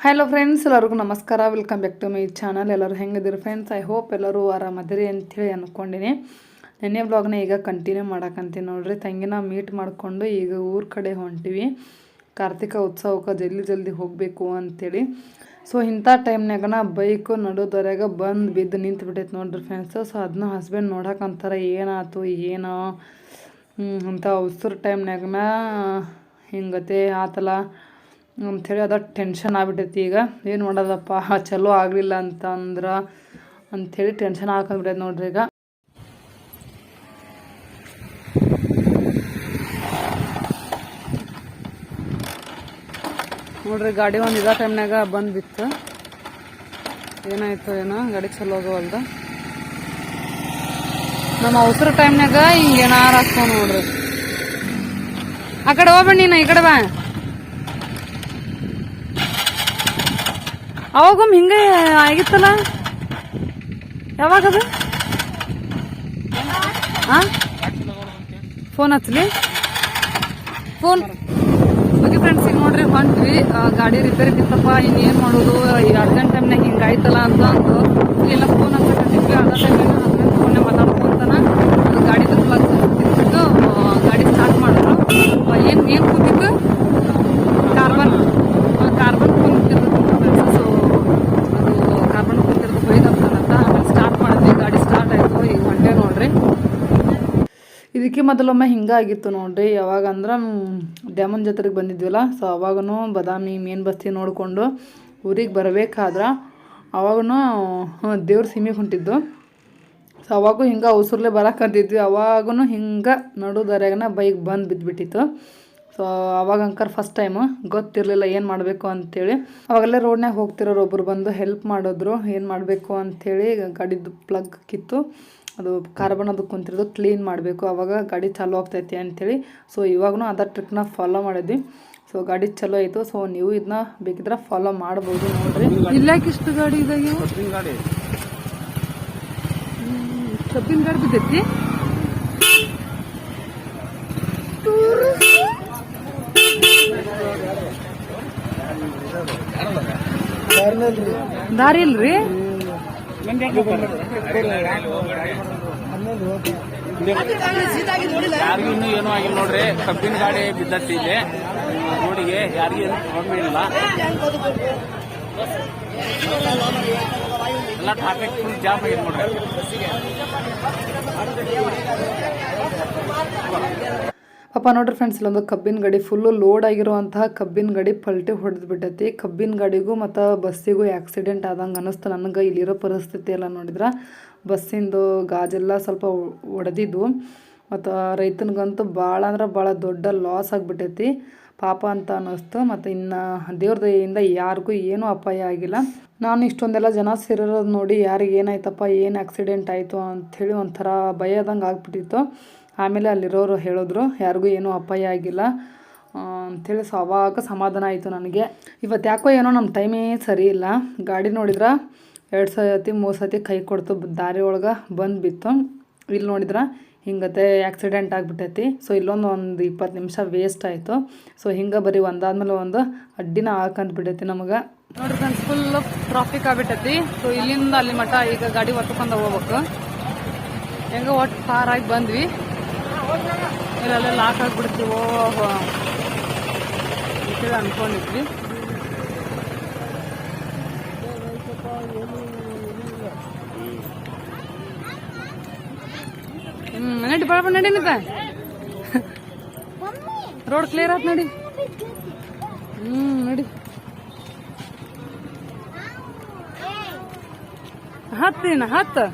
Hello friends ಎಲ್ಲರಿಗೂ ನಮಸ್ಕಾರ. Welcome back to my channel ಎಲ್ಲರೂ ಹೆಂಗಿದ್ದೀರಿ ಫ್ರೆಂಡ್ಸ್ ಐ ಹೋಪ್ ಎಲ್ಲರೂ ಆರಾಮದಿರಿ ಅಂಥೇಳಿ ಅಂದ್ಕೊಂಡಿನಿ ನೆನ್ನೆ ಬ್ಲಾಗ್ನ ಈಗ ಕಂಟಿನ್ಯೂ ಮಾಡಕ್ಕಂತೀನಿ ನೋಡ್ರಿ. ತಂಗಿನ ಮೀಟ್ ಮಾಡಿಕೊಂಡು ಈಗ ಊರ ಕಡೆ ಹೊಂಟಿವಿ. ಕಾರ್ತಿಕ ಉತ್ಸವಕ್ಕೆ ಜಲ್ದಿ ಜಲ್ದಿ ಹೋಗಬೇಕು ಅಂಥೇಳಿ. ಸೊ ಇಂಥ ಟೈಮ್ನಾಗನ ಬೈಕು ನಡೋದ್ವರೆಗೆ ಬಂದು ಬಿದ್ದು ನಿಂತು ಬಿಟ್ಟೈತೆ ನೋಡ್ರಿ ಫ್ರೆಂಡ್ಸ್ ಸೊ ಅದನ್ನ ಹಸ್ಬೆಂಡ್ ನೋಡಕ್ಕಂತಾರೆ ಏನಾಯ್ತು ಏನೋ ಅಂತ ಉಸಿರು ಟೈಮ್ನಾಗನ ಹಿಂಗತೆ ಆತಲ್ಲ ಅಂಥೇಳಿ ಅದ ಟೆನ್ಷನ್ ಆಗ್ಬಿಟ್ಟೈತಿ ಈಗ. ಏನು ಮಾಡೋದಪ್ಪ? ಚಲೋ ಆಗಲಿಲ್ಲ ಅಂತಂದ್ರೆ ಅಂಥೇಳಿ ಟೆನ್ಷನ್ ಹಾಕೊಂಡ್ಬಿಟ್ಟೈತೆ ನೋಡ್ರಿ ಈಗ. ನೋಡ್ರಿ ಗಾಡಿ ಒಂದು ಇದ ಟೈಮ್ನಾಗ ಬಂದು ಬಿತ್ತು ಏನಾಯ್ತು ಏನೋ, ಗಾಡಿ ಚಲೋ ಹೋಗವಲ್ದು ನಮ್ಮ ಅವಸರ ಟೈಮ್ನಾಗ ಹಿಂಗೆ ಏನಾರ ಹಾಕ್ತಾವ ನೋಡ್ರಿ. ಆ ಕಡೆ ಹೋಗ್ಬೇಡಿ ನೀನು ಈ ಕಡೆ ಬಾ. ಅವಾಗೊಮ್ಮೆ ಹಿಂಗೆ ಆಗಿತ್ತಲ್ಲ? ಯಾವಾಗದು? ಹಾಂ ಫೋನ್ ಹಚ್ಚಲಿ? ಫೋನ್. ಓಕೆ ಫ್ರೆಂಡ್ಸ್ ಈಗ ನೋಡ್ರಿ ಹೊಂಟ್ವಿ. ಗಾಡಿ ರಿಪೇರಿ ಬಿತ್ತಪ್ಪ ಇನ್ನೇನು ಮಾಡೋದು? ಈ ಅರ್ಜೆಂಟ್ ಟೈಮ್ನಾಗ ಹಿಂಗೆ ಆಯ್ತಲ್ಲ ಅಂತ ಇಲ್ಲ ಎಲ್ಲ ಫೋನ್ ಹಚ್ಚಿ ಅದ ಟೈಮ್ನಾಗ ಹಸ್ಬೆಂಡ್ ಫೋನ್ನೇ ಮಾತಾಡ್ಕೊಂತಾನ ಅದು ಗಾಡಿದು ಪ್ಲಗ್ ಬಿಟ್ಬಿಟ್ಟು ಆ, ಗಾಡಿ ಸ್ಟಾರ್ಟ್ ಮಾಡಿದ್ರು ಏನು ಏನು ಕೂತಿತ್ತು ಕಾರ್ಬನ್ ಕಾರ್ಬನ್ ಕುಂತಿರ್ತದೆ ಸೊ ಅದು ಕಾರ್ಬನ್ ಕುಂತಿರೋದು ಬೈದಂತಾನಂತ ಆಮೇಲೆ ಸ್ಟಾರ್ಟ್ ಮಾಡಿದ್ವಿ ಗಾಡಿ ಸ್ಟಾರ್ಟ್ ಆಯಿತು ಈಗ ಹೊಂಟೆ ನೋಡ್ರಿ ಇದಕ್ಕೆ ಮೊದಲೊಮ್ಮೆ ಹಿಂಗಾಗಿತ್ತು ನೋಡ್ರಿ. ಯಾವಾಗ ಅಂದ್ರೆ ಡ್ಯಾಮನ್ ಜಾತ್ರೆಗೆ ಬಂದಿದ್ವಲ್ಲ ಸೊ ಅವಾಗೂ ಬದಾಮಿ, ಮೇನ್ ಬಸ್ತಿ ನೋಡಿಕೊಂಡು ಊರಿಗೆ ಬರಬೇಕಾದ್ರೆ ಅವಾಗೂ ದೇವ್ರ ಸೀಮೆಗೆ ಹೊಂಟಿದ್ದು. ಸೊ ಅವಾಗೂ ಹಿಂಗೆ ಅವಸರ್ಲೆ ಬರಕಂತಿದ್ವಿ ಅವಾಗೂ ಹಿಂಗೆ ನಡು ದರ್ಯಾಗನ ಬೈಕ್ ಬಂದು ಬಿದ್ದುಬಿಟ್ಟಿತ್ತು ಸೊ ಅವಾಗ ಅಂಕರ್ ಫಸ್ಟ್ ಟೈಮು ಗೊತ್ತಿರಲಿಲ್ಲ ಏನು ಮಾಡಬೇಕು ಅಂತೇಳಿ. ಅವಾಗಲ್ಲೇ ರೋಡ್ನಾಗ ಹೋಗ್ತಿರೋರು ಒಬ್ರು ಬಂದು ಹೆಲ್ಪ್ ಮಾಡಿದ್ರು. ಏನು ಮಾಡಬೇಕು ಅಂಥೇಳಿ ಗಾಡಿದು ಪ್ಲಗ್ ಕಿತ್ತು. ಅದು ಕಾರ್ಬನ್ ಅದು ಕುಂತಿರೋದು ಕ್ಲೀನ್ ಮಾಡಬೇಕು. ಅವಾಗ ಗಾಡಿ ಚಾಲೂ ಆಗ್ತೈತಿ ಅಂಥೇಳಿ ಸೊ ಇವಾಗೂ ಅದ ಟ್ರಿಕ್ನ ಫಾಲೋ ಮಾಡಿದ್ವಿ. ಸೊ ಗಾಡಿ ಚಲೋ ಆಯಿತು. ಸೊ ನೀವು ಇದನ್ನ ಬೇಕಿದ್ರೆ ಫಾಲೋ ಮಾಡ್ಬೋದು ನೋಡ್ರಿ. ಇಲ್ಲಕ್ಕಿಷ್ಟು ಗಾಡಿ ಇದಾಗಿ ಗಾಡಿ. ಕಬ್ಬಿನ ಗಾಡಿ ಬಿದ್ದೈತಿ? ದಾರಿ ಇಲ್ರಿ ಯಾರಿಗೂ ಇನ್ನೂ ಏನೂ ಆಗಿಲ್ಲ ನೋಡ್ರಿ. ಕಬ್ಬಿನ ಗಾಡಿ ಬಿದ್ದತ್ತಿ ಇದೆ. ರೋಡಿಗೆ ಯಾರಿಗೂ ಏನು ಪ್ರಾಬ್ಲಮ್ ಇಲ್ಲ. ಎಲ್ಲ ಟ್ರಾಫಿಕ್ ಫುಲ್ ಜಾಮ್ ಆಗಿದೆ ನೋಡ್ರಿ. ಪಾಪ ನೋಡ್ರಿ ಫ್ರೆಂಡ್ಸ್ ಇಲ್ಲೊಂದು ಕಬ್ಬಿನ ಗಾಡಿ ಫುಲ್ಲು ಲೋಡ್ ಆಗಿರುವಂತಹ ಕಬ್ಬಿನ ಗಾಡಿ ಪಲ್ಟಿ ಹೊಡೆದು ಬಿಟ್ಟೈತಿ. ಕಬ್ಬಿನ ಗಾಡಿಗೂ ಮತ್ತು ಬಸ್ಸಿಗೂ ಆಕ್ಸಿಡೆಂಟ್ ಆದಂಗೆ ಅನ್ನಿಸ್ತು ನನಗೆ ಇಲ್ಲಿರೋ ಪರಿಸ್ಥಿತಿ ಎಲ್ಲ ನೋಡಿದ್ರೆ. ಬಸ್ಸಿಂದು ಗಾಜೆಲ್ಲ ಸ್ವಲ್ಪ ಒಡೆದಿದ್ದು ಮತ್ತು ರೈತನಿಗಂತೂ ಭಾಳ ಅಂದ್ರೆ ಭಾಳ ದೊಡ್ಡ ಲಾಸ್ ಆಗಿಬಿಟ್ಟೈತಿ. ಪಾಪ ಅಂತ ಅನ್ನಿಸ್ತು ಮತ್ತು ಇನ್ನು ದೇವ್ರ ದಯೆಯಿಂದ ಯಾರಿಗೂ ಏನೂ ಅಪಾಯ ಆಗಿಲ್ಲ. ನಾನು ಇಷ್ಟೊಂದೆಲ್ಲ ಜನ ಸೇರಿರೋದು ನೋಡಿ ಯಾರಿಗೆ ಏನಾಯ್ತಪ್ಪ, ಏನು ಆಕ್ಸಿಡೆಂಟ್ ಆಯಿತು ಅಂಥೇಳಿ ಒಂಥರ ಭಯದಂಗೆ ಆಗ್ಬಿಟ್ಟಿತ್ತು. ಆಮೇಲೆ ಅಲ್ಲಿರೋರು ಹೇಳಿದ್ರು, ಯಾರಿಗೂ ಏನೂ ಅಪಾಯ ಆಗಿಲ್ಲ. ಅಂಥೇಳಿ ಸೊ, ಅವಾಗ ಸಮಾಧಾನ ಆಯಿತು ನನಗೆ. ಇವತ್ತು ಯಾಕೋ ಏನೋ ನಮ್ಮ ಟೈಮೇ ಸರಿ ಇಲ್ಲ. ಗಾಡಿ ನೋಡಿದ್ರೆ ಎರಡು ಸತಿ ಮೂರು ಸತಿ ಕೈ ಕೊಡ್ತು ದಾರಿ ಒಳಗೆ ಬಂದು ಬಿತ್ತು ಇಲ್ಲಿ ನೋಡಿದ್ರೆ ಹಿಂಗತೆ ಆ್ಯಕ್ಸಿಡೆಂಟ್ ಆಗಿಬಿಟ್ಟೈತಿ. ಸೊ ಇಲ್ಲೊಂದು ಒಂದು ಇಪ್ಪತ್ತು ನಿಮಿಷ ವೇಸ್ಟ್ ಆಯಿತು. ಸೊ ಹಿಂಗೆ ಬರೀ ಒಂದಾದ್ಮೇಲೆ ಒಂದು ಅಡ್ಡಿನ ಹಾಕಂತ ಬಿಟ್ಟೈತಿ ನಮಗೆ. ನೋಡ್ರಿ ಫ್ರೆಂಡ್ಸ್ ಫುಲ್ ಟ್ರಾಫಿಕ್ ಆಗ್ಬಿಟ್ಟೈತಿ. ಸೊ ಇಲ್ಲಿಂದ ಅಲ್ಲಿ ಮಠ ಈಗ ಗಾಡಿ ಹೊತ್ಕೊಂಡು ಹೋಗ್ಬೇಕು. ಹೆಂಗೆ ಒಟ್ಟು ಪಾರಾಗಿ ಬಂದ್ವಿ. ಇಲ್ಲೆಲ್ಲ ಲಾಕ್ ಆಗಿಬಿಡ್ತೀವೋ ಅಂತೇಳಿ ಅನ್ಕೊಂಡಿದ್ವಿ. ಹ್ಮ್ ನಡಿ ಬಳ ನಡಿ ನಿಂತ? ರೋಡ್ ಕ್ಲಿಯರ್ ಆತ್ ನೋಡಿ. ಹ್ಮ್, ನೋಡಿ. ಹತ್ತಿನ ಹತ್ತು.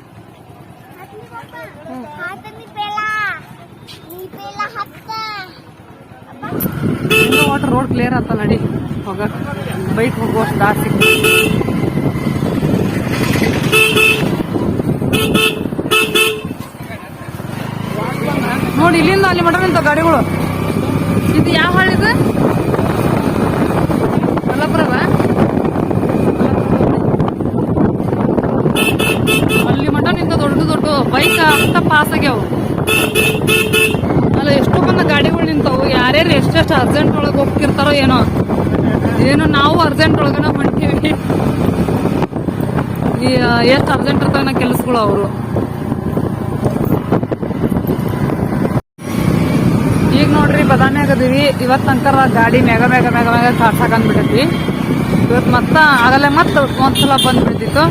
Hata ವಾಟರ್ ರೋಡ್ ಕ್ಲಿಯರ್ ಆತ ನಡಿ. ಹೋಗ. ಬೈಕ್ ಹೋಗುವಷ್ಟು ಜಾಸ್ತಿ ನೋಡಿ, ಇಲ್ಲಿಂದ ಅಲ್ಲಿ ಮಟ ನಿಂತ ಗಾಡಿಗಳು. ಇದು ಯಾವ ಹಳ್ಳಿದು ಮಲ್ಲಪುರವ ಅಲ್ಲಿ ಮಟ್ಟ ನಿಂತ ದೊಡ್ಡ ದೊಡ್ಡ ಬೈಕ್ ಅಂತ ಪಾಸ್ ಆಗ್ಯಾವ. ಅಲ್ಲ, ಎಷ್ಟು ಬಂದ ಗಾಡಿಗಳು ನಿಂತವು. ಯಾರ್ಯಾರು ಎಷ್ಟೆಷ್ಟು ಅರ್ಜೆಂಟ್ ಒಳಗೆ ಹೋಗ್ತಿರ್ತಾರೋ ಏನೋ. ಏನು ನಾವು ಅರ್ಜೆಂಟ್ ಒಳಗನ ಮಾಡ್ತೀವಿ ಎಷ್ಟು ಅರ್ಜೆಂಟ್ ಇರ್ತಾವ ಕೆಲಸಗಳು ಅವರು. ಈಗ ನೋಡ್ರಿ, ಬದಾಮಿ ಅದೀವಿ ಇವತ್ತು ತನಕ ಗಾಡಿ ಮೇಗ ಮೇಗ ಮೇಗ ಮೇಗ ಕಾಡ್ಸಾಕ್ ಅಂದ್ಬಿಟ್ಟೈತಿ ಇವತ್ತು ಮತ್ತೆ ಆಗಲೇ ಮತ್ತೆ ಒಂದ್ಸಲ ಬಂದ್ಬಿಡ್ತಿತ್ತು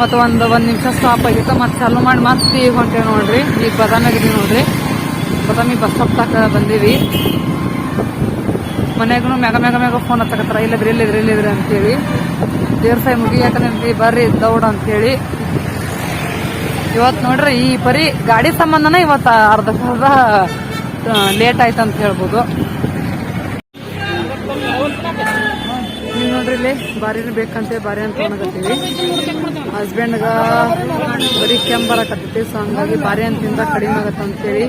ಮತ್ತೆ ಒಂದು ಒಂದು ನಿಮಿಷ ಸ್ಟಾಪ್ ಆಗಿತ್ತು. ಮತ್ತೆ ಚಾಲು ಮಾಡಿ ಮತ್ತೆ ಈಗ ಹೊಂಟೇವಿ ನೋಡ್ರಿ. ಈಗ ಬದಾಮಿ ಇದೀವಿ ನೋಡ್ರಿ. ಬದಾಮಿ ಬಸ್ ಸ್ಟಾಪ್ ತಕ ಬಂದೀವಿ. ಮನೆಗೂ ಮ್ಯಾಗ ಮೇಗ ಮ್ಯಾಗ ಫೋನ್ ಹತ್ತಕತ್ತಾರ ಇಲ್ಲದ್ರಿ, ಇಲ್ಲಿದ್ರಿ ಇಲ್ಲಿದ್ರಿ ಅಂತೇಳಿ. ದೇವ್ರ ಸಾಯಿ ಮುಗಿಯಾಕಂತ ಬರ್ರಿ ದೌಡ್ ಅಂತೇಳಿ. ಇವತ್ತು ನೋಡ್ರಿ ಈ ಪರಿ ಗಾಡಿ ಸಂಬಂಧನ ಇವತ್ತು ಅರ್ಧ ಅರ್ಧ ಲೇಟ್ ಆಯ್ತು ಅಂತ ಹೇಳ್ಬೋದು. ನೀವು ನೋಡ್ರಿ ಇಲ್ಲಿ ಬಾರಿನ ಬೇಕಂತೆ ಬಾರಿ ಅಂತ ಹಸ್ಬೆಂಡ್ಗ ಬರೀ ಕೆಂಬರಕತ್ತೈತಿ ಸೊ ಹಂಗಾಗಿ ಬಾರಿ ಅಂತಿಂದ ಕಡಿಮೆ ಆಗತ್ತ ಅಂತೇಳಿ.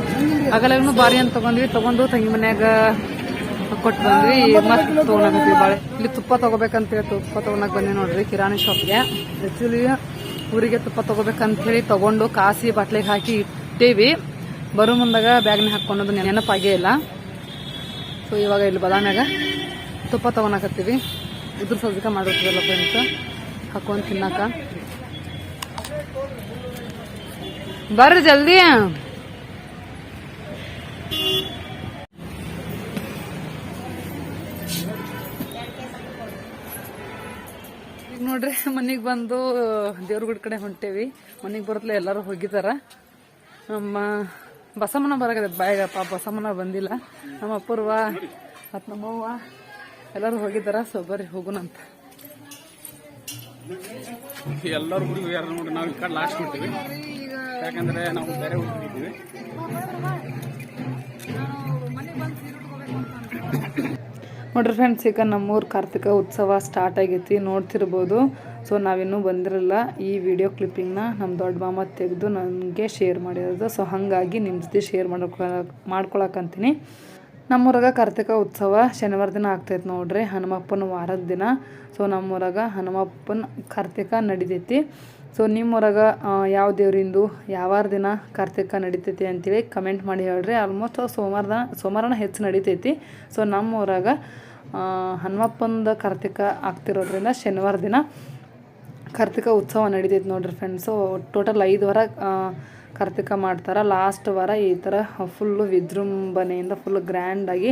ಆಗಲೂ ಬಾರಿ ಅಂತ ತಗೊಂಡ್ವಿ, ತಗೊಂಡು ತಂಗಿ ಮನ್ಯಾಗ ಕೊಟ್ಟು ಬಂದ್ವಿ. ಮತ್ತೆ ತಗೊಳಕತ್ತೀವಿ ಬಾಳೆ. ಇಲ್ಲಿ ತುಪ್ಪ ತಗೋಬೇಕಂತೇಳಿ ತುಪ್ಪ ತೊಗೊಂಡಾಗ ಬಂದ್ವಿ ನೋಡ್ರಿ ಕಿರಾಣಿ ಶಾಪ್ಗೆ ಆಕ್ಚುಲಿ ಊರಿಗೆ ತುಪ್ಪ ತಗೋಬೇಕಂತ ಹೇಳಿ ತಗೊಂಡು ಕಾಸಿ ಬಾಟ್ಲಿಗೆ ಹಾಕಿ ಇಟ್ಟೇವಿ. ಬರೋ ಮುಂದಾಗ ಬ್ಯಾಗ್ನ ಹಾಕೊಂಡದು ನೆನಪಾಗೇ ಇಲ್ಲ. ಸೊ ಇವಾಗ ಇಲ್ಲಿ ಬದಾಮ್ಯಾಗ ತುಪ್ಪ ತಗೊಳಕತ್ತೀವಿ ಇದ್ರ ಸಜ್ಜಕ ಮಾಡಿರ್ತೀವಲ್ಲ ಫ್ರೆಂಡ್ಸ್ ಹಾಕೊಂಡು ತಿನ್ನಾಕ. ಬರ್ರಿ ಜಲ್ದಿ. ಈಗ ನೋಡ್ರಿ, ಮನೆಗ್ ಬಂದು ದೇವ್ರ ಗುಡಿ ಕಡೆ ಹೊಂಟೇವಿ. ಮನೆಗ್ ಬರತ್ಲೆ ಎಲ್ಲರೂ ಹೋಗಿದಾರ. ನಮ್ಮ ಬಸಮ್ಮನ ಬರಾಕದ ಬಾಯಗಪ್ಪ ಬಸಮ್ಮನ ಬಂದಿಲ್ಲ. ನಮ್ಮ ಅಪೂರ್ವ ಮತ್ತು ನಮ್ಮವ್ವ. ಎಲ್ಲರೂ ಹೋಗಿದ್ದಾರ? ಸೊ ಬರ್ರಿ ಹೋಗೋಣಂತ ಎಲ್ಲರೂ ಹುಡುಗಿ ಯಾರು ನೋಡಿ ನಾವು ಈ ಕಡೆ ಲಾಸ್ಟ್ ಮಾಡ್ತೀವಿ ಯಾಕಂದ್ರೆ ನಾವು ಬೇರೆ ಹುಡುಗಿದ್ದೀವಿ ನೋಡ್ರಿ ಫ್ರೆಂಡ್ಸ್ ಈಗ ನಮ್ಮೂರು ಕಾರ್ತಿಕ ಉತ್ಸವ ಸ್ಟಾರ್ಟ್ ಆಗೈತಿ ನೋಡ್ತಿರ್ಬೋದು. ಸೊ ನಾವಿನ್ನೂ ಬಂದಿರಲ್ಲ ಈ ವಿಡಿಯೋ ಕ್ಲಿಪ್ಪಿಂಗ್ನ ನಮ್ಮ ದೊಡ್ಡ ಮಾಮ ತೆಗೆದು ನನಗೆ ಶೇರ್ ಮಾಡಿರೋದು. ಸೊ ಹಾಗಾಗಿ ನಿಮ್ಮ ಜೊತೆ ಶೇರ್ ಮಾಡ್ಕೊಳ ಮಾಡ್ಕೊಳಕಂತೀನಿ ನಮ್ಮೂರಾಗ ಕಾರ್ತಿಕ ಉತ್ಸವ ಶನಿವಾರ ದಿನ ಆಗ್ತೈತೆ ನೋಡ್ರಿ. ಹನುಮಪ್ಪನ ವಾರದ ದಿನ. ಸೊ ನಮ್ಮೂರಾಗ ಹನುಮಪ್ಪನ ಕಾರ್ತಿಕ ನಡಿತೈತಿ. ಸೊ ನಿಮ್ಮೂರಾಗ ಯಾವ ದೇವರಿಂದು, ಯಾವಾರ ದಿನ ಕಾರ್ತಿಕ ನಡಿತೈತಿ ಅಂತೇಳಿ ಕಮೆಂಟ್ ಮಾಡಿ ಹೇಳ್ರಿ. ಆಲ್ಮೋಸ್ಟ್ ಸೋಮವಾರದ ಸೋಮವಾರನ ಹೆಚ್ಚು ನಡಿತೈತಿ. ಸೊ ನಮ್ಮೂರಾಗ ಹನುಮಪ್ಪಂದ ಕಾರ್ತಿಕ ಆಗ್ತಿರೋದ್ರಿಂದ ಶನಿವಾರ ದಿನ ಕಾರ್ತಿಕ ಉತ್ಸವ ನಡೀತೈತೆ ನೋಡ್ರಿ ಫ್ರೆಂಡ್ಸು ಟೋಟಲ್ ಐದು ವಾರ ಕಾರ್ತಿಕ ಮಾಡ್ತಾರೆ. ಲಾಸ್ಟ್ ವಾರ ಈ ಥರ ಫುಲ್ಲು ವಿಜೃಂಭಣೆಯಿಂದ ಫುಲ್ ಗ್ರ್ಯಾಂಡಾಗಿ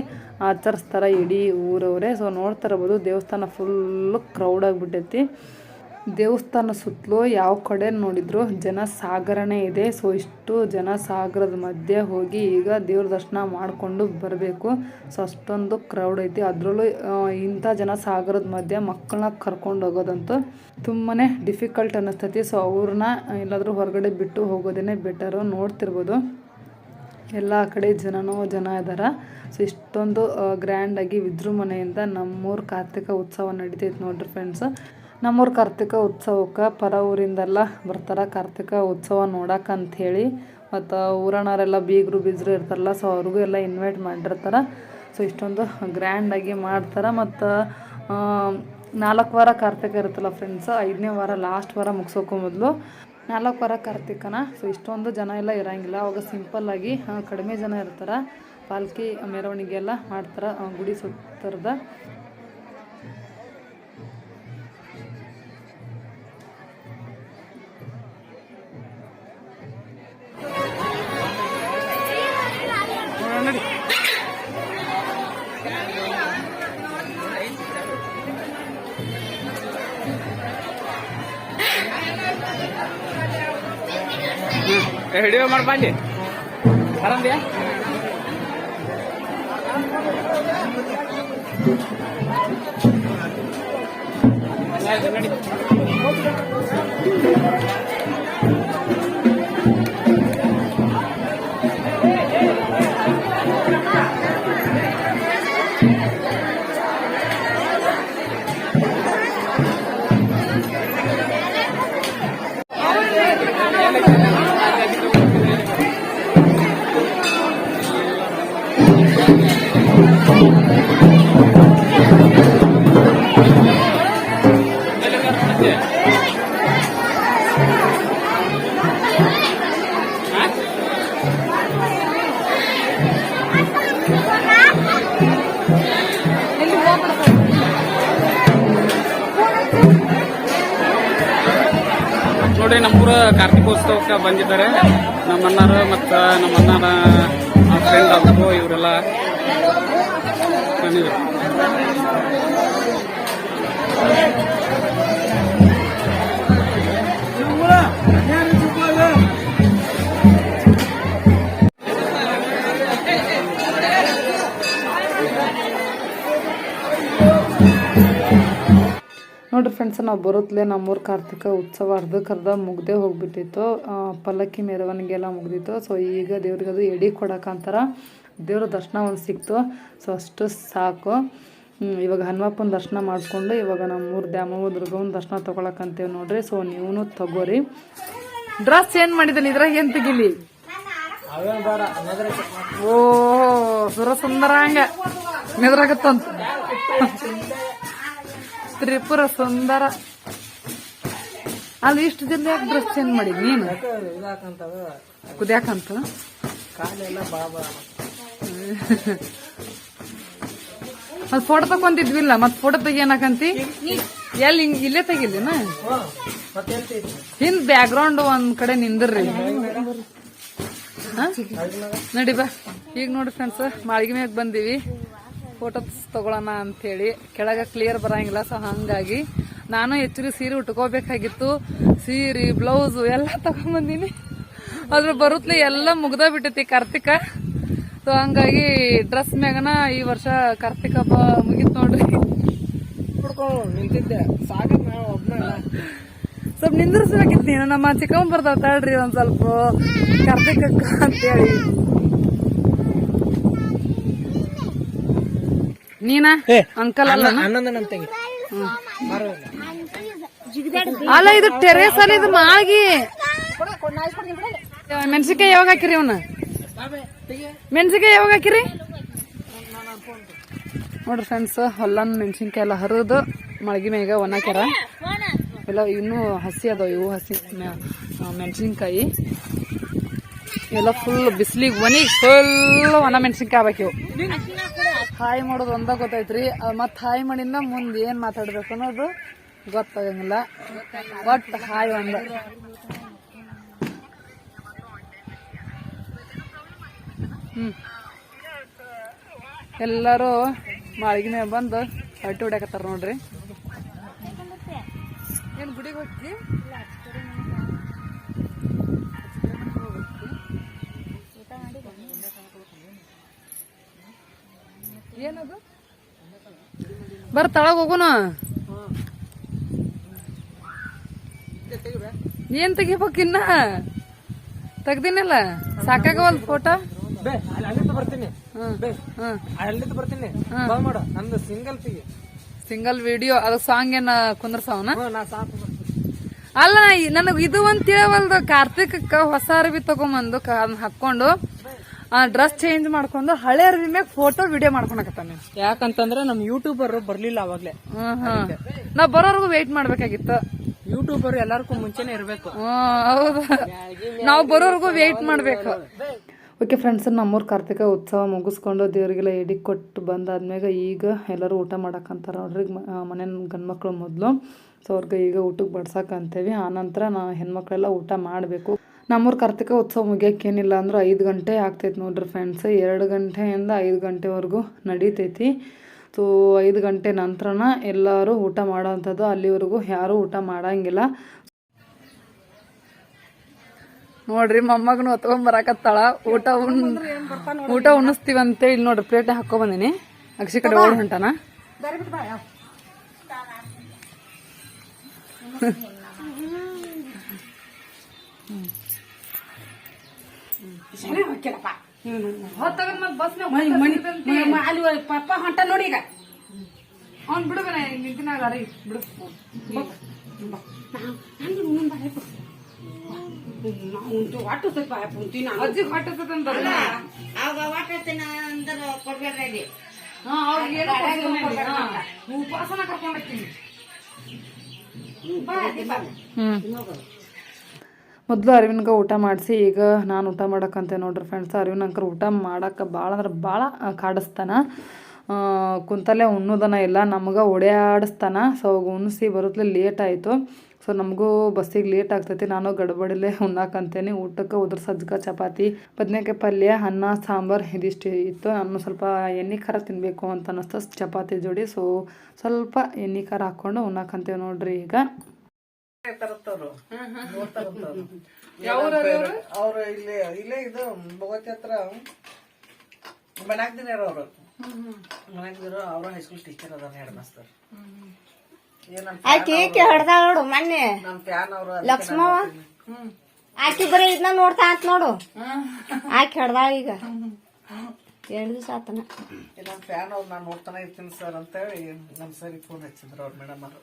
ಆಚರಿಸ್ತಾರೆ ಇಡೀ ಊರವರೇ. ಸೊ ನೋಡ್ತಾ ಇರ್ಬೋದು ದೇವಸ್ಥಾನ ಫುಲ್ಲು ಕ್ರೌಡ್ ಆಗಿಬಿಟ್ಟೈತಿ. ದೇವಸ್ಥಾನ ಸುತ್ತಲೂ ಯಾವ ಕಡೆ ನೋಡಿದ್ರು ಜನ ಸಾಗರನೇ ಇದೆ. ಸೊ, ಇಷ್ಟು ಜನ ಸಾಗರದ ಮಧ್ಯೆ ಹೋಗಿ ಈಗ ದೇವ್ರ ದರ್ಶನ ಮಾಡಿಕೊಂಡು ಬರಬೇಕು. ಸೊ, ಅಷ್ಟೊಂದು ಕ್ರೌಡ್ ಐತಿ. ಅದರಲ್ಲೂ ಇಂಥ ಜನ ಸಾಗರದ ಮಧ್ಯೆ ಮಕ್ಕಳನ್ನ ಕರ್ಕೊಂಡು ಹೋಗೋದಂತೂ ತುಂಬಾ ಡಿಫಿಕಲ್ಟ್ ಅನ್ನಿಸ್ತೈತಿ. ಸೊ, ಅವ್ರನ್ನ ಎಲ್ಲಾದರೂ ಹೊರಗಡೆ ಬಿಟ್ಟು ಹೋಗೋದೇ ಬೆಟರು ನೋಡ್ತಿರ್ಬೋದು. ಎಲ್ಲ ಕಡೆ ಜನನೋ ಜನ ಇದ್ದಾರೆ ಸೊ, ಇಷ್ಟೊಂದು ಗ್ರ್ಯಾಂಡಾಗಿ ವಿಜೃಂಭಣೆಯಿಂದ ನಮ್ಮೂರು ಕಾರ್ತಿಕ ಉತ್ಸವ ನಡೀತೈತೆ ನೋಡ್ರಿ ಫ್ರೆಂಡ್ಸ್ ನಮ್ಮೂರು ಕಾರ್ತಿಕ ಉತ್ಸವಕ್ಕೆ ಪರ ಊರಿಂದೆಲ್ಲ ಬರ್ತಾರೆ. ಕಾರ್ತಿಕ ಉತ್ಸವ ನೋಡಕ್ಕೆ ಅಂಥೇಳಿ ಮತ್ತು ಊರಣ್ಣರೆಲ್ಲ ಬೀಗರು ಬೀಜರು ಇರ್ತಾರಲ್ಲ ಸೊ ಅವ್ರಿಗೂ ಎಲ್ಲ ಇನ್ವೈಟ್ ಮಾಡಿರ್ತಾರೆ. ಸೊ ಇಷ್ಟೊಂದು ಗ್ರ್ಯಾಂಡಾಗಿ ಮಾಡ್ತಾರೆ. ಮತ್ತು ನಾಲ್ಕು ವಾರ ಕಾರ್ತಿಕ ಇರುತ್ತಲ್ಲ ಫ್ರೆಂಡ್ಸ್ ಐದನೇ ವಾರ ಲಾಸ್ಟ್ ವಾರ ಮುಗಿಸೋಕ್ಕೂ ಮೊದಲು. ನಾಲ್ಕು ವಾರ ಕಾರ್ತಿಕನ ಸೊ ಇಷ್ಟೊಂದು ಜನ ಎಲ್ಲ ಇರೋಂಗಿಲ್ಲ. ಅವಾಗ ಸಿಂಪಲ್ಲಾಗಿ ಕಡಿಮೆ ಜನ ಇರ್ತಾರೆ. ಪಾಲ್ಕಿ ಮೆರವಣಿಗೆ ಎಲ್ಲ ಮಾಡ್ತಾರೆ ಗುಡಿ ಸುತ್ತರದ. ಹಿಡಿಯೋ ಮಾಡ್ಬಾ ಅಲ್ಲಿ ಆರಾಮ್ದಿಯಾ ಆಯ್ತು, ನಡಿ ನೋಡಿ ಬಂದಿದ್ದಾರೆ. ನಮ್ಮ ಅಣ್ಣರು ಮತ್ತ ನಮ್ಮ ಅಣ್ಣನ ಫ್ರೆಂಡ್ ಅವರು ಇವರೆಲ್ಲ ಬಂದಿದ್ದಾರೆ. ನೋಡ್ರಿ ಫ್ರೆಂಡ್ಸ್ ನಾವು ಬರೋತ್ಲೆ ನಮ್ಮೂರು ಕಾರ್ತಿಕ ಉತ್ಸವ ಅರ್ಧಕ್ಕರ್ಧ ಮುಗ್ದೇ ಹೋಗ್ಬಿಟ್ಟಿತ್ತು. ಪಲ್ಲಕ್ಕಿ ಮೆರವಣಿಗೆ ಎಲ್ಲ ಮುಗ್ದಿತ್ತು. ಸೊ ಈಗ ದೇವ್ರಿಗೆ ಅದು ಎಡಿ ಕೊಡಕ್ಕಂತಾರ ದೇವ್ರ ದರ್ಶನ ಒಂದು ಸಿಕ್ತು. ಸೊ ಅಷ್ಟು ಸಾಕು. ಇವಾಗ ಹನುಮಪ್ಪನ ದರ್ಶನ ಮಾಡಿಕೊಂಡು ಇವಾಗ ನಮ್ಮೂರು ದ್ಯಾಮವ್ವ ದುರ್ಗವನ ದರ್ಶನ ತೊಗೊಳಕ್ಕಂತೇವೆ ನೋಡ್ರಿ. ಸೊ ನೀವು ತಗೋರಿ. ಡ್ರೆಸ್ ಏನು ಮಾಡಿದ್ದಾನೆ ಇದ್ರಾಗ ಏನು ತೆಗಿಲಿ? ಓ ಸುರ ಸುಂದರ ಹಂಗ. ಮೆದ್ರಾಗತ್ತಂತ. ತ್ರಿಪುರ ಸುಂದರ. ಅಲ್ಲಿ ಇಷ್ಟು ಜನ ಯಾಕೆ ಡ್ರೆಸ್ ಚೇಂಜ್ ಮಾಡಿ ನೀನು? ಕುದ್ಯಾಕಂತ? ಮತ್ ಫೋಟೋ ತಕೊಂತಿದ್ವಿಲ್ಲ ಮತ್ ಫೋಟೋ ತೆಗಿಯನಕಂತಿ ಎಲ್ಲಿ ಹಿಂಗ್ ಇಲ್ಲೇ ತೆಗಿಲಿನ ಹಿಂದ್ ಬ್ಯಾಕ್ ಗ್ರೌಂಡ್ ಒಂದ್ ಕಡೆ ನಿಂದ್ರಿ ನಡಿ ಬಾ. ಈಗ ನೋಡಿ ಫ್ರೆಂಡ್ಸ್ ಮಾಳಿಗೆ ಮ್ಯಾಗ ಬಂದೀವಿ. ಫೋಟೋ ತಗೊಳೋಣ ಅಂತೇಳಿ. ಕೆಳಗೆ ಕ್ಲಿಯರ್ ಬರಂಗಿಲ್ಲ ಸೊ ಹಂಗಾಗಿ ನಾನು ಹೆಚ್ಚಿಗೆ ಸೀರೆ ಉಟ್ಕೋಬೇಕಾಗಿತ್ತು. ಸೀರೆ ಬ್ಲೌಸು ಎಲ್ಲ ತಗೊಂಬಂದಿನಿ. ಅದ್ರ ಬರುತ್ತಲೆ ಎಲ್ಲ ಮುಗ್ದ ಬಿಟ್ಟೈತಿ ಕಾರ್ತಿಕ. ಸೊ ಹಂಗಾಗಿ ಡ್ರೆಸ್ ಮ್ಯಾಗನ ಈ ವರ್ಷ ಕಾರ್ತಿಕ ಹಬ್ಬ ಮುಗಿತ್ ನೋಡ್ರಿ. ನಿಂತಿದ್ದೆ. ಸ್ವಲ್ಪ ನಿಂದ್ರಿಸ್ಬೇಕಿತ್ತು ನೀನು. ನಮ್ಮ ಚಿಕ್ಕಮ್ಮ ಬರ್ತಾವ ತಾಳ್ರಿ ಒಂದ್ ಸ್ವಲ್ಪ. ಕಾರ್ತಿಕಕ್ಕ ಅಂತೇಳಿ. ನೀನ? ಅಂಕಲ್ ಅಲ್ಲ ಅಲ್ಲ ಇದು ಟೆರೇಸ್ ಅಲ್ಲಿ ಇದು ಮಾಳ್ಗಿ. ಮೆಣಸಿನ್ಕಾಯಿ ಯಾವಾಗ ಹಾಕಿರಿ ಅವನ? ಮೆಣಸಿನ್ಕಾಯಿ ಯಾವಾಗ ಹಾಕಿರಿ? ನೋಡ್ರಿ ಫ್ರೆಂಡ್ಸ್ ಹೊಲ್ಲನ್ ಮೆಣಸಿನ್ಕಾಯಿ ಎಲ್ಲ ಹರಿದು ಮಳಗಿ ಮೇಗ ಒಣಕ್ಯಾರ ಎಲ್ಲ ಇನ್ನೂ ಹಸಿ ಅದಾವ ಇವು ಹಸಿ ಮೆಣಸಿನ್ಕಾಯಿ. ಎಲ್ಲ ಫುಲ್ ಬಿಸಿಲಿಗೆ ಒಣಗಿ ಫುಲ್ ಒಣ ಮೆಣಸಿನ್ಕಾಯಿ ಇವು. ಹಾಯ್ ಮಾಡೋದು ಒಂದ ಗೊತ್ತೈತ್ರಿ. ಮತ್ತೆ ಹಾಯ್ ಮಾಡಿಂದ ಮುಂದೆ ಏನ್ ಮಾತಾಡ್ಬೇಕು ಅನ್ನೋದು ಗೊತ್ತಾಗಂಗಿಲ್ಲ. ಬಟ್ ಹಾಯ್ ಒಂದ. ಹ್ಮ್. ಎಲ್ಲರೂ ಮಾಳಿಗೆನೇ ಬಂದು ಹಟ್ಟಿ ಹೊಡ್ಯಾಕತ್ತಾರ ನೋಡ್ರಿ. ಏನ್ ಗುಡಿಗೆ ಹೋಗ್ತಿ? ಏನದು? ಬರ್ ತಳಗ ಹೋಗುನ? ಏನ್ ತೆಗಿಬೇಕು ಇನ್ನ? ತೆಗ್ದಿನಲ್ಲ? ಸಾಕಾಗವಲ್ ಫೋಟೋ ಬೇ ಅಲ್ಲಿ ಅಲ್ಲಿಂದ ಬರ್ತೀನಿ. ಅಲ್ಲಿಂದ ಬರ್ತೀನಿ. ಮಾಡು. ನಂದು ಸಿಂಗಲ್ ತೆಗಿ. ಸಿಂಗಲ್ ವಿಡಿಯೋ ಅದು ಸಾಂಗ್ ಏನ ಕುಂದ್ರಸವನ? ಅಲ್ಲ ನನಗ್ ಇದು ಒಂದ್ ತಿಳವಲ್ದು. ಕಾರ್ತಿಕ ಹೊಸ ಅರ್ವಿ ತಗೊಂಬಂದು ಹಾಕೊಂಡು ಆ ಡ್ರೆಸ್ ಚೇಂಜ್ ಮಾಡ್ಕೊಂಡು ಹಳೆ ಅರ್ವಿ ಮ್ಯಾಗ ಫೋಟೋ ವಿಡಿಯೋ ಮಾಡ್ಕೊಳಕತ್ತಾನೆ ಯಾಕಂತಂದ್ರೆ ನಮ್ ಯೂಟ್ಯೂಬರ್ ಬರ್ಲಿಲ್ಲ ಅವಾಗ್ಲೇ. ನಾವ್ ಬರೋರ್ಗು ವೇಟ್ ಮಾಡ್ಬೇಕಾಗಿತ್ತು. ಯೂಟ್ಯೂಬರ್ ಎಲ್ಲಾರ್ಗೂ ಮುಂಚೆನೆ ಇರ್ಬೇಕು. ಹೌದು. ನಾವು ಬರೋರ್ಗು ವೇಟ್ ಮಾಡ್ಬೇಕು. ಓಕೆ ಫ್ರೆಂಡ್ಸ್ ನಮ್ಮೂರು ಕಾರ್ತಿಕ ಉತ್ಸವ ಮುಗಿಸ್ಕೊಂಡು ದೇವರಿಗೆಲ್ಲ ಎಡಿ ಕೊಟ್ಟು ಬಂದಾದ್ಮ್ಯಾಗ ಈಗ ಎಲ್ಲರೂ ಊಟ ಮಾಡಕ್ಕಂತಾರೆ ನೋಡ್ರಿ ಮನೆ ಗಂಡ್ಮಕ್ಳು ಮೊದಲು. ಸೊ ಅವ್ರಿಗೆ ಈಗ ಊಟಕ್ಕೆ ಬಡ್ಸಕ್ಕೆ ಅಂತೇವಿ. ಆನಂತರ ನಾ ಹೆಣ್ಮಕ್ಳೆಲ್ಲ ಊಟ ಮಾಡಬೇಕು. ನಮ್ಮೂರ ಕಾರ್ತಿಕ ಉತ್ಸವ ಮುಗಿಯೋಕ್ಕೇನಿಲ್ಲ ಅಂದರೂ ಐದು ಗಂಟೆ ಆಗ್ತೈತೆ ನೋಡ್ರಿ ಫ್ರೆಂಡ್ಸ್ ಎರಡು ಗಂಟೆಯಿಂದ ಐದು ಗಂಟೆವರೆಗೂ ನಡೀತೈತಿ. ಸೊ ಐದು ಗಂಟೆ ನಂತರನ ಎಲ್ಲರೂ ಊಟ ಮಾಡೋವಂಥದ್ದು ಅಲ್ಲಿವರೆಗೂ ಯಾರೂ ಊಟ ಮಾಡೋಂಗಿಲ್ಲ. ನೋಡ್ರಿ ಮೊಮ್ಮಗನು ಹೊತ್ಕೊಂಡ್ ಬರಾಕತ್ತಾಳ. ಊಟ ಉಣ್ ಊಟ ಉಣಿಸ್ತೀವಂತೆ ಇಲ್ಲಿ ನೋಡ್ರಿ ಪ್ಲೇಟ್ ಹಾಕೊ ಬಂದಿನಿ. ಅಕ್ಷಿ ಕಡೆ ಓಡ್ ಹೊಂಟಾನ. ಅಲ್ಲಿ ಪಪ್ಪ ಹೊಂಟ ನೋಡಿ ಈಗ. ಅವ್ನ್ ಬಿಡು ಬೇ, ನಿಂತಿನ ಗಾಡಿ ಬಿಡು ಒಟ್ಟು ಸ್ವಲ್ಪ ಪುಂತಿನ ಅಜ್ಜಿ ಹೊಟ್ಟೆ ಅವಾಗ ಒಟ್ಟು ಅಂದ್ರೆ ಕೊಡ್ಬೇಡ್ರಿ ಹಾ ಅವ್ರಿಗೆ ಏನೋ ಕೊಡ್ತೀನಿ ಬಾ. ಬಾ ಹೋಗ್ತೀನಿ. ಮೊದಲು ಅರವಿಂದ್ಗೆ ಊಟ ಮಾಡಿಸಿ, ಈಗ ನಾನು ಊಟ ಮಾಡೋಕ್ಕಂತೆ ನೋಡ್ರಿ ಫ್ರೆಂಡ್ಸ್ ಅರವಿಂದ್ ಅಂಕರ್ ಊಟ ಮಾಡೋಕ್ಕೆ ಭಾಳ ಅಂದ್ರೆ ಭಾಳ ಕಾಡಿಸ್ತಾನ. ಕುಂತಲ್ಲೇ ಉಣ್ಣೋದನ ಇಲ್ಲ, ನಮ್ಗೆ ಓಡಾಡಿಸ್ತಾನ ಸೊ ಉಣಿಸಿ ಬರೋತ್ಲೆ ಲೇಟ್ ಆಯಿತು. ಸೊ ನಮಗೂ ಬಸ್ಸಿಗೆ ಲೇಟ್ ಆಗ್ತೈತಿ. ನಾನು ಗಡಬಡಿಲೇ ಉಣ್ಣಾಕಂತೇನೆ. ಊಟಕ್ಕೆ ಉದ್ರ ಸಜ್ಜಕ ಚಪಾತಿ, ಬದನೆಕಾಯಿ ಪಲ್ಯ, ಅನ್ನ, ಸಾಂಬಾರು ಇದಿಷ್ಟು ಇತ್ತು. ನಾನು ಸ್ವಲ್ಪ ಎಣ್ಣೆ ಖಾರ ತಿನ್ನಬೇಕು ಅಂತ ಅನ್ನಿಸ್ತು ಚಪಾತಿ ಜೋಡಿ. ಸೊ ಸ್ವಲ್ಪ ಎಣ್ಣೆ ಖಾರ ಹಾಕ್ಕೊಂಡು ಉಣ್ಣಾಕಂತೇವೆ ನೋಡ್ರಿ ಈಗ. ಅವ್ರು ಇಲ್ಲೇ ಇಲ್ಲೇ ಇದು ಭಗವತಿ ಹತ್ರ. ಮನಾಗ್ದಿನ ಅವ್ರು ಮನಾಗ್ದಿರೋ ಅವ್ರ ಹೈಸ್ಕೂಲ್ ಟೀಚರ್ ಅದಾರ ಹೆಡ್ ಮಾಸ್ತರ್ ಆಕಿ ಈಕಿ ಹೊಡ್ದಾಳ ನೋಡು ಮೊನ್ನೆ. ನಮ್ ಫ್ಯಾನ್ ಅವ್ರು ಲಕ್ಷ್ಮವ್ವ? ಆಕಿ ಬರೀ ಇದನ್ನ ನೋಡ್ತಾ ಅಂತ ನೋಡು. ಆಕಿ ಹೊಡ್ದಾಳ ಈಗ. ಎರಡು ದಿವಸ ಆತನ. ಫ್ಯಾನ್ ಅವ್ರು ನಾನು ನೋಡ್ತಾನೆ ಇರ್ತೀನಿ ಸರ್ ಅಂತ ಹೇಳಿ ನಮ್ ಸರಿ ಫೋನ್ ಹಚ್ಚಿದ್ರು ಅವ್ರ ಮೇಡಮ್ ಅವರು.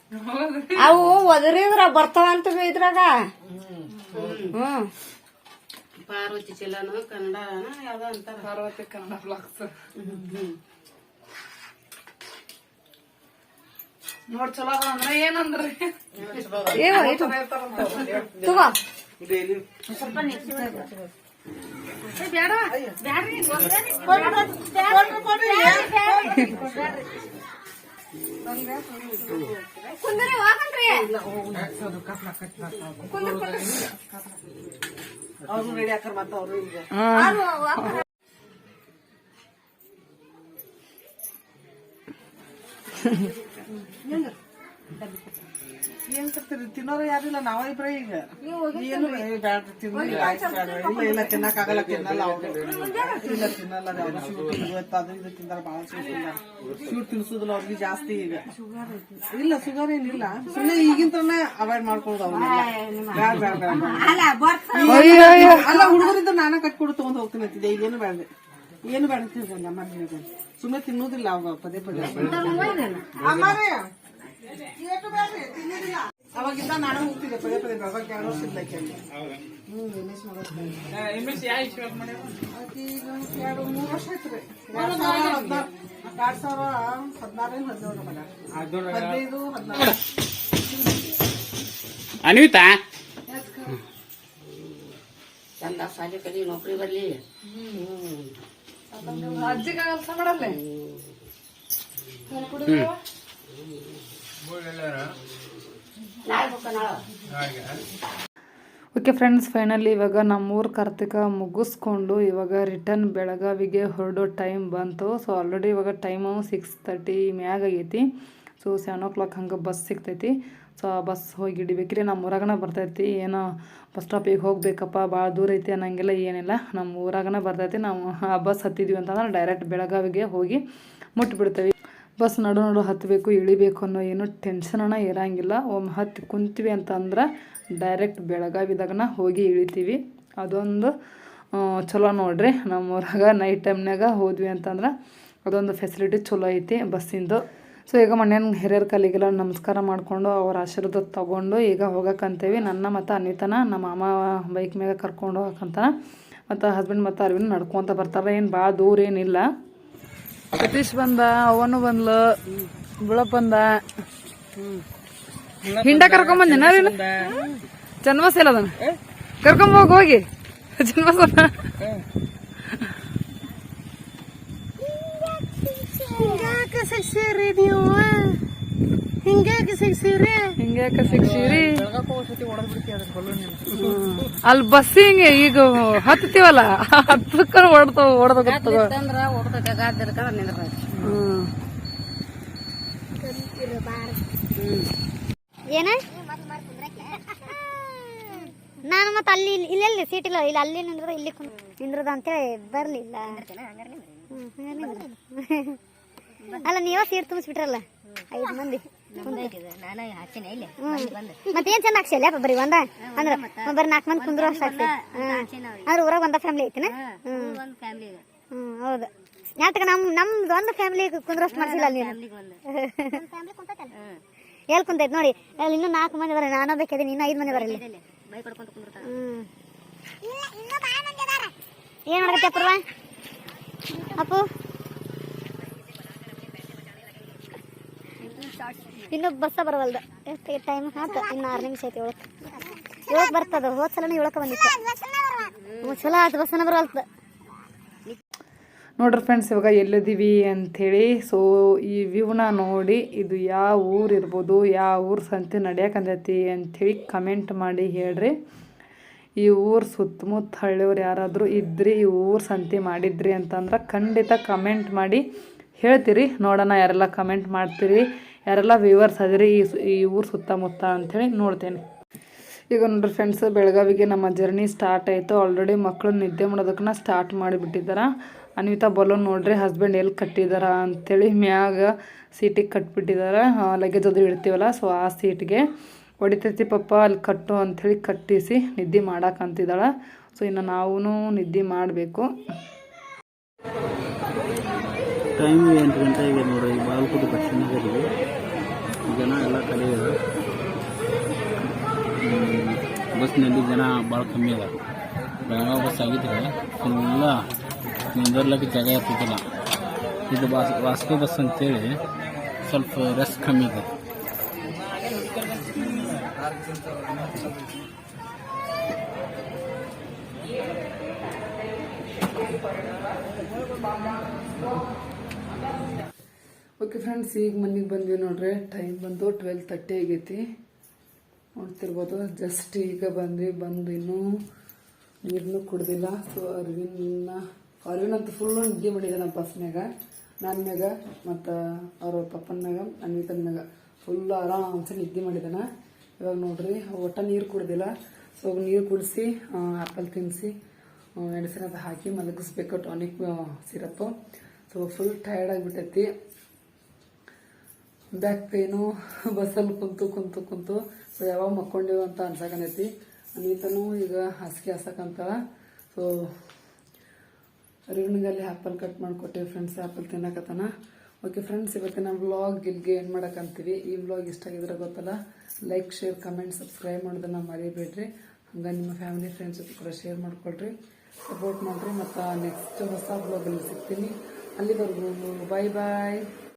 ಅವು ಒದರಿದ್ರ ಬರ್ತಾವಂತ ಇದ್ರಾಗ? ಹ್ಮ್. ಪಾರ್ವತಿ ಚಿಲ್ಲನು ಕನ್ನಡ ಯಾವ್ದೋ ಅಂತಾರ. ಪಾರ್ವತಿ ಕನ್ನಡ ಬ್ಲಾಗ್ಸ್ ನೋಡ್ ಚಲೋ ಅದ ಅಂದ್ರೆ ಏನಂದ್ರಿ? ತಗೋ. ಡೈಲಿ ಕುಂದ್ರಿ. ಹೋಗನ್ರಿ ಅವ್ರು ರೆಡಿ ಹಾಕರ್ ಮತ್ತ ಅವ್ರು ಈಗ ಏನ್ ತರ್ತೀರಿ? ತಿನ್ನೋರು ಯಾರಿಲ್ಲ ನಾವ ಇಬ್ರೇ ಈಗ. ಏನು ಬೇಡ ತಿನ್ನು. ಇಲ್ಲ ತಿನ್ನಕ್ ಆಗಲ್ಲ ತಿನ್ನಲ್ಲ ಇಲ್ಲ ತಿನ್ನಲ್ಲ ಸ್ವೀಟ್ ಇವತ್ತು ಅದು ಇದು ತಿಂದಾರ ಸ್ವೀಟ್ ತಿನ್ಸುದಿಲ್ಲ ಅವ್ರಿಗೆ ಜಾಸ್ತಿ ಈಗ. ಇಲ್ಲ ಶುಗರ್ ಏನಿಲ್ಲ ಸುಮ್ಮನೆ ಈಗಿಂತ್ರನೇ ಅವಾಯ್ಡ್ ಮಾಡ್ಕೊಳ್ಳೋದು ಅವ್ರನ್ನೆಲ್ಲ. ಬೇಡ ಬೇಡ ಬೇಡ ಅಲ್ಲ ಹುಡುಗರಿಂದ ನಾನ ಕಟ್ಕೊಡು ತಗೊಂಡ್ ಹೋಗ್ತೀನಿ ಅಂತಿದ್ದೆ. ಈಗ ಏನು ಬೇಡ ಏನು ಬೇಡ ಅಮ್ಮ ಸುಮ್ಮನೆ ತಿನ್ನೋದಿಲ್ಲ ಅವಾಗ ಪದೇ ಪದೇ. ಅಮ್ಮಾರೇ. ಅವಾಗಿಂದ ನಾನು ಹೋಗ್ತಿದ್ದೆ ಪದೇ ಪದೇ ಅವಾಗ ಎರಡು ವರ್ಷ ಇದ್ದ ಆಕೆ ಅಲ್ಲಿ. ಹ್ಮ್ ರಮೇಶ್ ಮಗ ಆಕಿ ಈಗ ಎರಡು ಮೂರು ವರ್ಷ ಆಯ್ತು ಎರಡ್ ಸಾವಿರ ಹದ್ನಾರು ಎರಡ್ ಸಾವಿರ ಹದಿನಾರೇನು ಹದಿನೇಳು ಮಗ ಹದಿನೈದು ಹದಿನಾರು ಅನ್ವಿತಾ ಚಂದ ಸಾಲಿ ಕಲಿ ನೌಕರಿ ಬರ್ಲಿ ಅಜ್ಜಿಗೆ ಕೆಲಸ ಮಾಡಲ್ಲ ನಾಳೆ ಹೋಗ ನಾಳೆ ಓಕೆ ಫ್ರೆಂಡ್ಸ್, ಫೈನಲಿ ಇವಾಗ ನಮ್ಮೂರು ಕಾರ್ತಿಕ ಮುಗಿಸ್ಕೊಂಡು ಇವಾಗ ರಿಟರ್ನ್ ಬೆಳಗಾವಿಗೆ ಹೊರಡೋ ಟೈಮ್ ಬಂತು. ಸೊ ಆಲ್ರೆಡಿ ಇವಾಗ ಟೈಮು ಸಿಕ್ಸ್ ತರ್ಟಿ ಮ್ಯಾಗ ಆಗೈತಿ. ಸೊ ಸೆವೆನ್ ಓ ಕ್ಲಾಕ್ ಹಂಗೆ ಬಸ್ ಸಿಗ್ತೈತಿ. ಸೊ ಆ ಬಸ್ ಹೋಗಿ ಹಿಡಿಬೇಕ್ರಿ. ನಮ್ಮ ಊರಾಗನ ಬರ್ತೈತಿ. ಏನೋ ಬಸ್ ಸ್ಟಾಪಿಗೆ ಹೋಗಬೇಕಪ್ಪ ಭಾಳ ದೂರ ಐತಿ ಅನ್ನಂಗಿಲ್ಲ, ಏನಿಲ್ಲ. ನಮ್ಮ ಊರಾಗನ ಬರ್ತೈತಿ. ನಾವು ಆ ಬಸ್ ಹತ್ತಿದ್ವಿ ಅಂತಂದ್ರೆ ಡೈರೆಕ್ಟ್ ಬೆಳಗಾವಿಗೆ ಹೋಗಿ ಮುಟ್ಬಿಡ್ತೇವೆ. ಬಸ್ ನಡು ನಡು ಹತ್ತಬೇಕು ಇಳಿಬೇಕು ಅನ್ನೋ ಏನು ಟೆನ್ಷನನ ಇರಂಗಿಲ್ಲ. ಒಮ್ಮೆ ಹತ್ತಿ ಕುಂತೀವಿ ಅಂತಂದ್ರೆ ಡೈರೆಕ್ಟ್ ಬೆಳಗಾವಿದಾಗನ ಹೋಗಿ ಇಳಿತೀವಿ. ಅದೊಂದು ಚಲೋ ನೋಡ್ರಿ. ನಮ್ಮ ಊರಾಗ ನೈಟ್ ಟೈಮ್ನಾಗ ಹೋದ್ವಿ ಅಂತಂದ್ರೆ ಅದೊಂದು ಫೆಸಿಲಿಟಿ ಚಲೋ ಐತಿ ಬಸ್ಸಿಂದು ಸೊ ಈಗ ಮಣ್ಣಿನ ಹಿರಿಯರ ಕಾಲಿಗೆಲ್ಲ ನಮಸ್ಕಾರ ಮಾಡಿಕೊಂಡು ಅವ್ರ ಆಶೀರ್ವಾದ ತೊಗೊಂಡು ಈಗ ಹೋಗಕ್ಕಂತೇವಿ ನನ್ನ ಮತ್ತು ಅನಿತನ, ನಮ್ಮ ಮಾಮ ಬೈಕ್ ಮೇಲೆ ಕರ್ಕೊಂಡು ಹೋಗಕ್ಕಂತಾನ ಮತ್ತು ಹಸ್ಬೆಂಡ್ ಮತ್ತು ಅರವಿಂದ್ ನಡ್ಕೊತ ಬರ್ತಾರೆ. ಏನು ಭಾಳ ದೂರ ಏನಿಲ್ಲ. ಸತೀಶ್ ಬಂದ ಅವನು ಬಂದ್ಲು ಬಿಳಪ್ ಬಂದ. ಹಿಂಡ ಕರ್ಕೊಂಬಂದಿನ ಇಲ್ಲ ಅದನ್ನ ಕರ್ಕೊಂಬೋಗ ಹೋಗಿ ಹೋಗಿ. ಜನ್ಮಸ್ ಸಸ್ಯ ರೀ ನೀವು ಹಿಂಗ್ಯಾಕ ಅಲ್ಲಿ ಬಸ್ ಹಿಂಗೆ ಈಗ ಹತ್ತೀವಲ್ಲ ಹತ್ತಕ್ಕ ಗಾದಿರ್ಕ ನಿಂದ್ರೈತಿ ಹ್ಮ್. ಏನ? ನಾನು ಮತ್ತೆ ಅಲ್ಲಿ ಇಲ್ಲೆಲ್ಲಿ ಸೀಟ್ ಇಲ್ಲ? ಇಲ್ಲಿ ಅಲ್ಲಿ ನಿಂದ್ರ ಇಲ್ಲಿ ನಿಂದ್ರದ ಅಂತೇಳಿ ಬರ್ಲಿಲ್ಲ. ಅಲ್ಲ ನೀವ ಸೀಟ್ ತುಂಬಿಸ್ಬಿಟ್ರಲ್ಲ? ಐದು ಮಂದಿ. ಮತ್ತೇನ್ ಚಂದ ಹಾಕ್ಸಿಲ್ಲ ಬರೀ ಒಂದ? ಅಂದ್ರ ಬರೀ ನಾಲ್ಕು ಮಂದಿ ಕುಂದ್ರು ಅಷ್ಟ ಆಗ್ತೈತಿ ಅಂದ್ರೆ ಊರಾಗ ಒಂದ ಫ್ಯಾಮಿಲಿ ಐತಿನ? ಹ್ಮ್ ಹೌದು. ನಾಟಕ ನಮ್ ನಮ್ದು ಒಂದು ಫ್ಯಾಮಿಲಿ ಕುಂದ್ರಷ್ಟು ಮಾಡ್ಸಿಲ್ಲ ಅಲ್ಲಿ ಎಲ್ಲಿ ಕುಂತೈತಿ ನೋಡಿ? ಅಲ್ಲಿ ಇನ್ನೂ ನಾಲ್ಕು ಮಂದಿ ಬರ ನಾನು ಬೇಕಿದ್ದೀನಿ ಇನ್ನೂ ಐದು ಮಂದಿ ಬರಲಿ ಹ್ಮ್. ಏನ್ ಮಾಡಕತ್ತೆ ಅಪ್ರವ? ಅಪ್ಪು? ಇನ್ನು ಬಸ್ಸ ಬರವಲ್ದ. ಎಷ್ಟು ಟೈಮ್ ಹಾಕ ಇನ್ನು ಆರು ನಿಮಿಷ ಐತಿ ಏಳಕ್ಕೆ. ಏಳಕ್ಕೆ ಬರ್ತದ ಹೋದ ಸಲನೂ ಏಳಕ್ಕೆ ಬಂದಿತ್ತು. ಚಲೋ ಆಯ್ತು ಬಸ್ಸನ ಬರವಲ್ತು ನೋಡ್ರಿ ಫ್ರೆಂಡ್ಸ್ ಇವಾಗ ಎಲ್ಲಿದ್ದೀವಿ ಅಂಥೇಳಿ. ಸೊ ಈ ವ್ಯೂನ ನೋಡಿ, ಇದು ಯಾವ ಊರು ಇರ್ಬೋದು, ಯಾವ ಊರು ಸಂತೆ ನಡೆಯಕಂದೈತಿ ಅಂಥೇಳಿ ಕಮೆಂಟ್ ಮಾಡಿ ಹೇಳ್ರಿ. ಈ ಊರು ಸುತ್ತಮುತ್ತ ಹಳ್ಳಿಯವ್ರು ಯಾರಾದರೂ ಇದ್ರಿ, ಈ ಊರು ಸಂತೆ ಮಾಡಿದ್ರಿ ಅಂತಂದ್ರೆ ಖಂಡಿತ ಕಮೆಂಟ್ ಮಾಡಿ ಹೇಳ್ತೀರಿ. ನೋಡೋಣ, ಯಾರೆಲ್ಲ ಕಮೆಂಟ್ ಮಾಡ್ತೀರಿ. ಯಾರೆಲ್ಲ ವ್ಯೂವರ್ಸ್ ಅದಿರಿ ಈ ಈ ಊರು ಸುತ್ತಮುತ್ತ ಅಂಥೇಳಿ ನೋಡ್ತೇನೆ. ಈಗ ನೋಡ್ರಿ ಫ್ರೆಂಡ್ಸ್ ಬೆಳಗಾವಿಗೆ ನಮ್ಮ ಜರ್ನಿ ಸ್ಟಾರ್ಟ್ ಆಯಿತು. ಆಲ್ರೆಡಿ ಮಕ್ಕಳು ನಿದ್ದೆ ಮಾಡೋದಕ್ಕನ್ನ ಸ್ಟಾರ್ಟ್ ಮಾಡಿಬಿಟ್ಟಿದ್ದಾರೆ ಅನ್ವಿತಾ ಬಲೂನ್ ನೋಡ್ರಿ ಹಸ್ಬೆಂಡ್ ಎಲ್ಲಿ ಕಟ್ಟಿದಾರ ಅಂಥೇಳಿ ಮ್ಯಾಗ ಸೀಟಿಗೆ ಕಟ್ಬಿಟ್ಟಿದ್ದಾರೆ ಲಗೇಜ್ ಅದು ಇಡ್ತೀವಲ್ಲ ಸೊ ಆ ಸೀಟ್ಗೆ ಹೊಡಿತೈತಿ ಪಪ್ಪ, ಅಲ್ಲಿ ಕಟ್ಟು ಅಂಥೇಳಿ ಕಟ್ಟಿಸಿ ನಿದ್ದೆ ಮಾಡಕ್ಕಂತಿದ್ದಾಳೆ ಸೊ ಇನ್ನು ನಾವೂ ನಿದ್ದೆ ಮಾಡಬೇಕು. ಟೈಮ್ ಎಂಟು ಈಗ ನೋಡಿ ಬಾಲ್ಕೋಟೆ ಬಸ್ ಜನ ಎಲ್ಲ ಕಡೆ ಇದೆ ಹ್ಮ್, ಬಸ್ನಲ್ಲಿ ಜನ ಭಾಳ ಕಮ್ಮಿ ಅದ ಬೆಳಗಾವಿ ಬಸ್ ಆಗಿದ್ರೆ ಫುಲ್ಲ ನಿಂದಿರ್ಲಿಕ್ಕೆ ಜಾಗ ಇರ್ತಿದ್ದಿಲ್ಲ ಇದು ವಾಸ್ ವಾಸ್ಕೋ ಬಸ್ ಅಂತೇಳಿ ಸ್ವಲ್ಪ ರಶ್ ಕಮ್ಮಿ ಇದೆ ಓಕೆ ಫ್ರೆಂಡ್ಸ್ ಈಗ ಮನೆಗೆ ಬಂದ್ವಿ ನೋಡ್ರಿ. ಟೈಮ್ ಬಂದು ಟ್ವೆಲ್ ತರ್ಟಿ ಆಗೈತಿ. ನೋಡ್ತಿರ್ಬೋದು ಜಸ್ಟ್ ಈಗ ಬಂದ್ವಿ, ಬಂದು ಇನ್ನೂ ನೀರನ್ನು ಕುಡ್ದಿಲ್ಲ. ಸೊ ಅರ್ವಿನ್ ಅಂತ ಫುಲ್ಲು ನಿದ್ದೆ ಮಾಡಿದೆ ನಮ್ಮ ಬಸ್ನಾಗ ನನ್ನ ಮ್ಯಾಗ ಮತ್ತು ಅವ್ರ ಪಪ್ಪನ ಮ್ಯಾಗ ಅನ್ವಿತನ ಮ್ಯಾಗ ಫುಲ್ ಆರಾಮ್ಸೆ ನಿದ್ದೆ ಮಾಡಿದಾನ. ಇವಾಗ ನೋಡ್ರಿ ಒಟ್ಟ ನೀರು ಕುಡ್ದಿಲ್ಲ. ಸೊ ನೀರು ಕುಡಿಸಿ ಆ್ಯಪಲ್ ತಿನ್ನಿಸಿ ಮೆಡಿಸಿನ್ ಅದು ಹಾಕಿ ಮಲಗಿಸ್ಬೇಕು tonic syrup so full tired ಆಗಿಬಿಟ್ಟೈತಿ. Back pain, ಬಸ್ಸಲ್ಲಿ ಕುಂತು ಕುಂತು ಕುಂತು, ಸೊ ಯಾವಾಗ ಮಕ್ಕೊಂಡೇವು ಅಂತ ಅನ್ಸಕನೈತಿ. ಅನಿತನು ಈಗ ಹಾಸಿಗೆ ಹಾಸಕಂತಾಳ ಸೊ ಅರಿವಿನಿಗೆ ಅಲ್ಲಿ ಆ್ಯಪಲ್ ಕಟ್ ಮಾಡಿಕೊಟ್ಟೆ ಫ್ರೆಂಡ್ಸ್ ಆ್ಯಪಲ್ ತಿನ್ನಕತ್ತಾನ. ಓಕೆ ಫ್ರೆಂಡ್ಸ್ ಇವತ್ತಿನ ವ್ಲಾಗ್ ಇಲ್ಲಿಗೆ ಏನು ಮಾಡೋಕ್ಕಂತೀವಿ ಈ ವ್ಲಾಗ್ ಇಷ್ಟ ಆಗಿದ್ರೆ ಗೊತ್ತಲ್ಲ? ಲೈಕ್ ಶೇರ್ ಕಮೆಂಟ್ ಸಬ್ಸ್ಕ್ರೈಬ್ ಮಾಡೋದನ್ನ ಮರಿಬೇಡ್ರಿ. ಹಂಗೆ ನಿಮ್ಮ ಫ್ಯಾಮಿಲಿ ಫ್ರೆಂಡ್ಸ್ ಜೊತೆ ಕೂಡ ಶೇರ್ ಮಾಡಿಕೊಳ್ರಿ. ಸಪೋರ್ಟ್ ಮಾಡಿರಿ. ಮತ್ತು ನೆಕ್ಸ್ಟ್ ಹೊಸ ವ್ಲಾಗಲ್ಲಿ ಸಿಗ್ತೀನಿ. ಅಲ್ಲಿವರೆಗೂ ಬಾಯ್ ಬಾಯ್